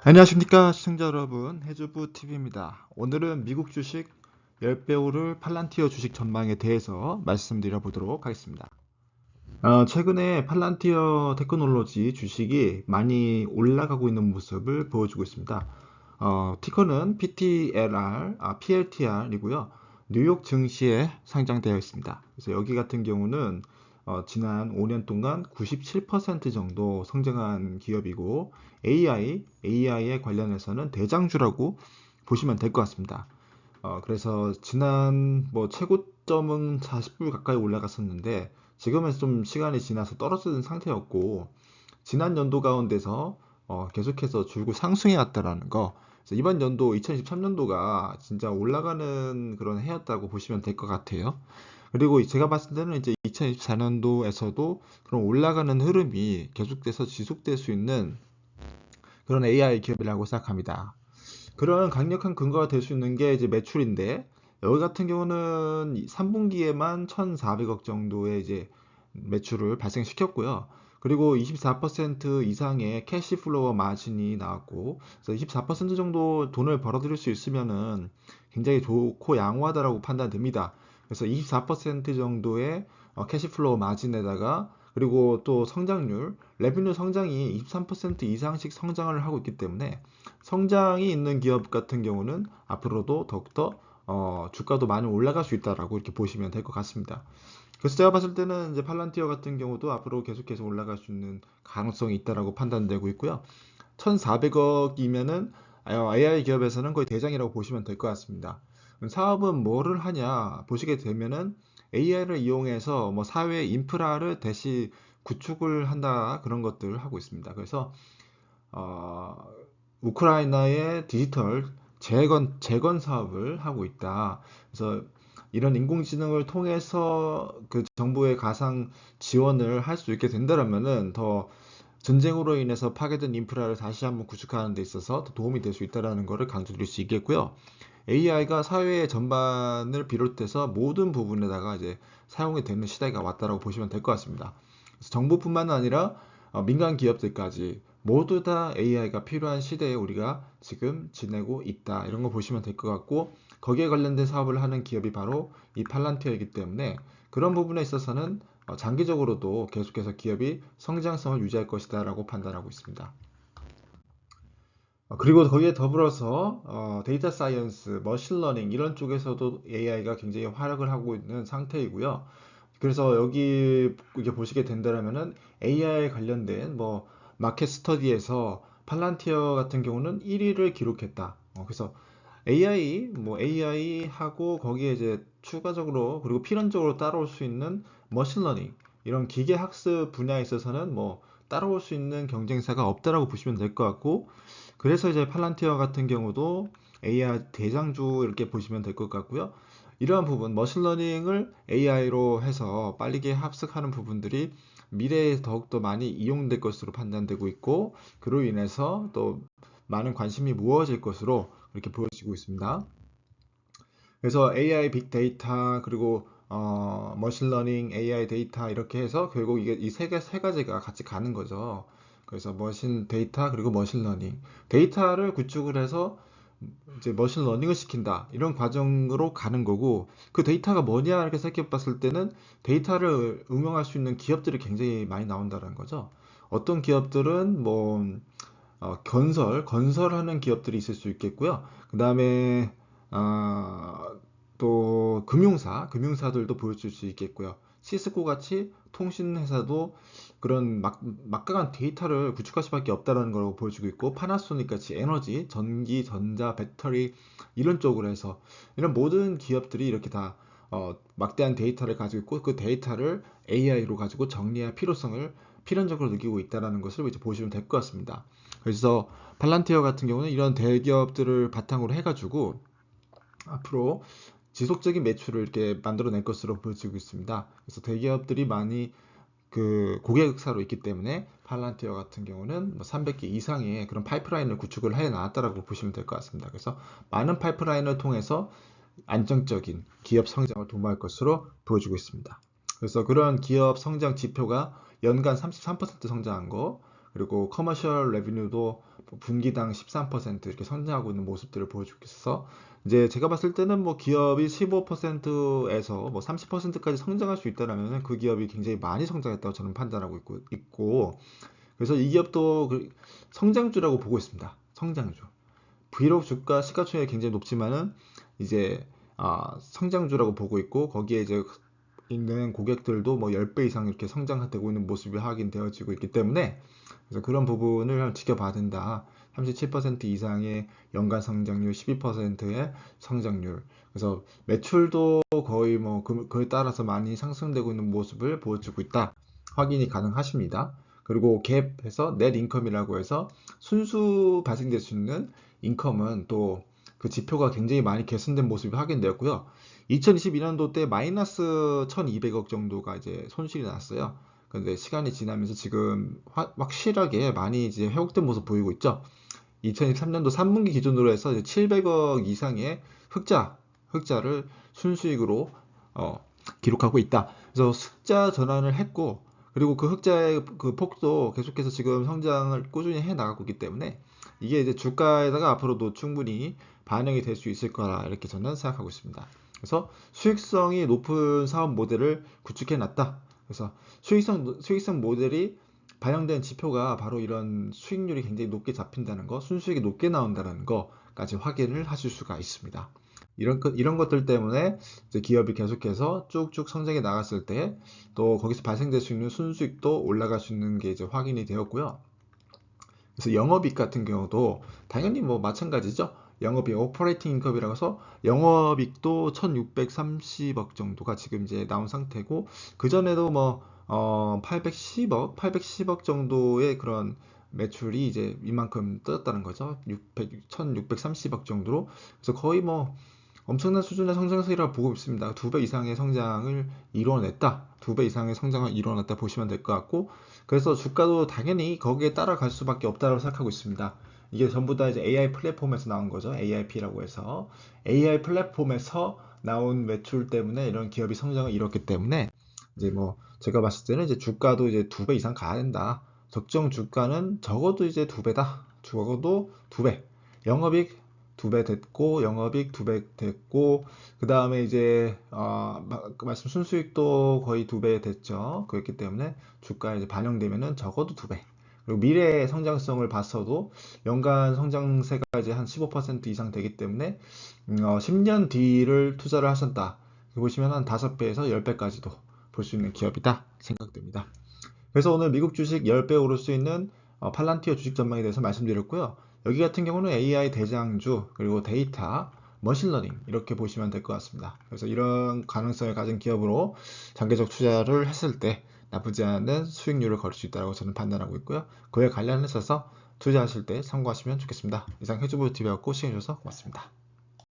안녕하십니까 시청자 여러분 해주부 TV입니다. 오늘은 미국 주식 10배 오를 팔란티어 주식 전망에 대해서 말씀드려 보도록 하겠습니다. 어, 최근에 팔란티어 테크놀로지 주식이 많이 올라가고 있는 모습을 보여주고 있습니다. 어, 티커는 PTLR, 아, PLTR이고요. 뉴욕 증시에 상장되어 있습니다. 그래서 여기 같은 경우는 어, 지난 5년 동안 97% 정도 성장한 기업이고 AI, AI에 관련해서는 대장주라고 보시면 될 것 같습니다. 어, 그래서 지난 뭐 최고점은 40불 가까이 올라갔었는데 지금은 좀 시간이 지나서 떨어지는 상태였고 지난 연도 가운데서 어, 계속해서 줄고 상승해 왔다라는 거 이번 연도 2023년도가 진짜 올라가는 그런 해였다고 보시면 될 것 같아요. 그리고 제가 봤을 때는 이제 2024년도에서도 그런 올라가는 흐름이 계속돼서 지속될 수 있는 그런 AI 기업이라고 생각합니다. 그런 강력한 근거가 될 수 있는 게 이제 매출인데 여기 같은 경우는 3분기에만 1,400억 정도의 이제 매출을 발생시켰고요. 그리고 24% 이상의 캐시 플로어 마진이 나왔고, 그래서 24% 정도 돈을 벌어들일 수 있으면은 굉장히 좋고 양호하다라고 판단됩니다. 그래서 24% 정도의 어, 캐시플로우 마진에다가 그리고 또 성장률, 레비뉴 성장이 23% 이상씩 성장을 하고 있기 때문에 성장이 있는 기업 같은 경우는 앞으로도 더욱더 어, 주가도 많이 올라갈 수 있다라고 이렇게 보시면 될 것 같습니다. 그래서 제가 봤을 때는 이제 팔란티어 같은 경우도 앞으로 계속해서 올라갈 수 있는 가능성이 있다라고 판단되고 있고요. 1,400억이면은 AI 기업에서는 거의 대장이라고 보시면 될 것 같습니다. 사업은 뭐를 하냐 보시게 되면은 AI를 이용해서 뭐 사회 인프라를 대시 구축을 한다 그런 것들을 하고 있습니다. 그래서 어, 우크라이나의 디지털 재건 재건 사업을 하고 있다. 그래서 이런 인공지능을 통해서 그 정부의 가상 지원을 할 수 있게 된다면은 더 전쟁으로 인해서 파괴된 인프라를 다시 한번 구축하는 데 있어서 더 도움이 될 수 있다라는 것을 강조드릴 수 있겠고요. AI가 사회 전반을 비롯해서 모든 부분에다가 이제 사용이 되는 시대가 왔다라고 보시면 될 것 같습니다. 정부뿐만 아니라 어, 민간 기업들까지 모두 다 AI가 필요한 시대에 우리가 지금 지내고 있다. 이런 거 보시면 될 것 같고 거기에 관련된 사업을 하는 기업이 바로 이 팔란티어이기 때문에 그런 부분에 있어서는 어, 장기적으로도 계속해서 기업이 성장성을 유지할 것이다 라고 판단하고 있습니다. 어, 그리고 거기에 더불어서 어, 데이터 사이언스, 머신러닝 이런 쪽에서도 AI가 굉장히 활약을 하고 있는 상태이고요. 그래서 여기 이렇게 보시게 된다면은 AI 관련된 뭐 마켓 스터디에서 팔란티어 같은 경우는 1위를 기록했다. 어, 그래서 AI 뭐 AI 하고 거기에 이제 추가적으로 그리고 필연적으로 따라올 수 있는 머신러닝 이런 기계 학습 분야에 있어서는 뭐 따라올 수 있는 경쟁사가 없다라고 보시면 될 것 같고 그래서 이제 팔란티어 같은 경우도 AI 대장주 이렇게 보시면 될 것 같고요. 이러한 부분, 머신러닝을 AI로 해서 빠르게 합숙하는 부분들이 미래에 더욱더 많이 이용될 것으로 판단되고 있고, 그로 인해서 또 많은 관심이 모아질 것으로 이렇게 보여지고 있습니다. 그래서 AI 빅데이터 그리고 어, 머신러닝, AI 데이터 이렇게 해서 결국 이게 이 세 개 세 가지가 같이 가는 거죠. 그래서 머신 데이터 그리고 머신 러닝 데이터를 구축을 해서 이제 머신 러닝을 시킨다 이런 과정으로 가는 거고 그 데이터가 뭐냐 이렇게 생각해 봤을 때는 데이터를 응용할 수 있는 기업들이 굉장히 많이 나온다는 거죠. 어떤 기업들은 뭐 어, 건설 건설하는 기업들이 있을 수 있겠고요. 그 다음에 어, 또 금융사, 금융사들도 보여줄 수 있겠고요. 시스코 같이 통신회사도 그런 막, 막강한 데이터를 구축할 수밖에 없다는 걸 보여주고 있고 파나소닉 같이 에너지, 전기, 전자, 배터리 이런 쪽으로 해서 이런 모든 기업들이 이렇게 다 어, 막대한 데이터를 가지고 있고 그 데이터를 AI로 가지고 정리할 필요성을 필연적으로 느끼고 있다는 것을 이제 보시면 될 것 같습니다. 그래서 팔란티어 같은 경우는 이런 대기업들을 바탕으로 해가지고 앞으로 지속적인 매출을 이렇게 만들어낼 것으로 보여지고 있습니다. 그래서 대기업들이 많이 그 고객사로 있기 때문에 팔란티어 같은 경우는 뭐 300개 이상의 그런 파이프라인을 구축을 해 놨다라고 보시면 될 것 같습니다. 그래서 많은 파이프라인을 통해서 안정적인 기업 성장을 도모할 것으로 보여지고 있습니다. 그래서 그런 기업 성장 지표가 연간 33% 성장한 거, 그리고 커머셜 레비뉴도 분기당 13% 이렇게 성장하고 있는 모습들을 보여주고 있어서 이제 제가 봤을 때는 뭐 기업이 15%에서 뭐 30%까지 성장할 수 있다라면 그 기업이 굉장히 많이 성장했다고 저는 판단하고 있고, 있고 그래서 이 기업도 그 성장주라고 보고 있습니다. 성장주. 비록 주가 시가총액이 굉장히 높지만은 이제 아, 성장주라고 보고 있고 거기에 이제 있는 고객들도 뭐 10배 이상 이렇게 성장되고 있는 모습이 확인되어지고 있기 때문에 그래서 그런 부분을 지켜봐야 된다. 37% 이상의 연간 성장률, 12%의 성장률. 그래서 매출도 거의 뭐 그, 그에 따라서 많이 상승되고 있는 모습을 보여주고 있다. 확인이 가능하십니다. 그리고 갭해서 넷 인컴이라고 해서 순수 발생될 수 있는 인컴은 또 그 지표가 굉장히 많이 개선된 모습이 확인되었고요. 2022년도 때 마이너스 1200억 정도가 이제 손실이 났어요. 근데 시간이 지나면서 지금 화, 확실하게 많이 이제 회복된 모습 보이고 있죠. 2023년도 3분기 기준으로 해서 이제 700억 이상의 흑자, 흑자를 순수익으로 어, 기록하고 있다. 그래서 흑자 전환을 했고, 그리고 그 흑자의 그 폭도 계속해서 지금 성장을 꾸준히 해 나가고 있기 때문에 이게 이제 주가에다가 앞으로도 충분히 반영이 될 수 있을 거라 이렇게 저는 생각하고 있습니다. 그래서 수익성이 높은 사업 모델을 구축해 놨다. 그래서 수익성 수익성 모델이 반영된 지표가 바로 이런 수익률이 굉장히 높게 잡힌다는 거, 순수익이 높게 나온다는 거까지 확인을 하실 수가 있습니다. 이런 것, 이런 것들 때문에 기업이 계속해서 쭉쭉 성장해 나갔을 때 또 거기서 발생될 수 있는 순수익도 올라갈 수 있는 게 이제 확인이 되었고요. 그래서 영업이익 같은 경우도 당연히 뭐 마찬가지죠. 영업이익 오퍼레이팅 인컴이라고 해서 영업이익도 1630억 정도가 지금 이제 나온 상태고 그 전에도 뭐 어, 810억, 810억 정도의 그런 매출이 이제 이만큼 떴다는 거죠. 600, 1630억 정도로. 그래서 거의 뭐 엄청난 수준의 성장세라고 보고 있습니다. 두 배 이상의 성장을 이뤄냈다. 두 배 이상의 성장을 이뤄냈다 보시면 될 것 같고, 그래서 주가도 당연히 거기에 따라갈 수밖에 없다고 생각하고 있습니다. 이게 전부 다 이제 AI 플랫폼에서 나온 거죠. AIP라고 해서 AI 플랫폼에서 나온 매출 때문에 이런 기업이 성장을 이뤘기 때문에 이제 뭐 제가 봤을 때는 이제 주가도 이제 두 배 이상 가야 된다. 적정 주가는 적어도 이제 두 배다. 적어도 두 배. 영업이익 두 배 됐고 영업이익 두 배 됐고 그 다음에 이제 어, 그 말씀 순수익도 거의 두 배 됐죠. 그렇기 때문에 주가에 반영되면은 적어도 두 배. 그리고 미래의 성장성을 봤어도 연간 성장세가 이제 한 15% 이상 되기 때문에 음, 어, 10년 뒤를 투자를 하셨다. 보시면 한 5배에서 10배까지도 볼 수 있는 기업이다 생각됩니다. 그래서 오늘 미국 주식 10배 오를 수 있는 어, 팔란티어 주식 전망에 대해서 말씀드렸고요. 여기 같은 경우는 AI 대장주 그리고 데이터 머신러닝 이렇게 보시면 될 것 같습니다. 그래서 이런 가능성을 가진 기업으로 장기적 투자를 했을 때 나쁘지 않은 수익률을 거둘 수 있다고 저는 판단하고 있고요. 그에 관련해서 투자하실 때 참고하시면 좋겠습니다. 이상 해주부 TV였고 시청해주셔서 고맙습니다.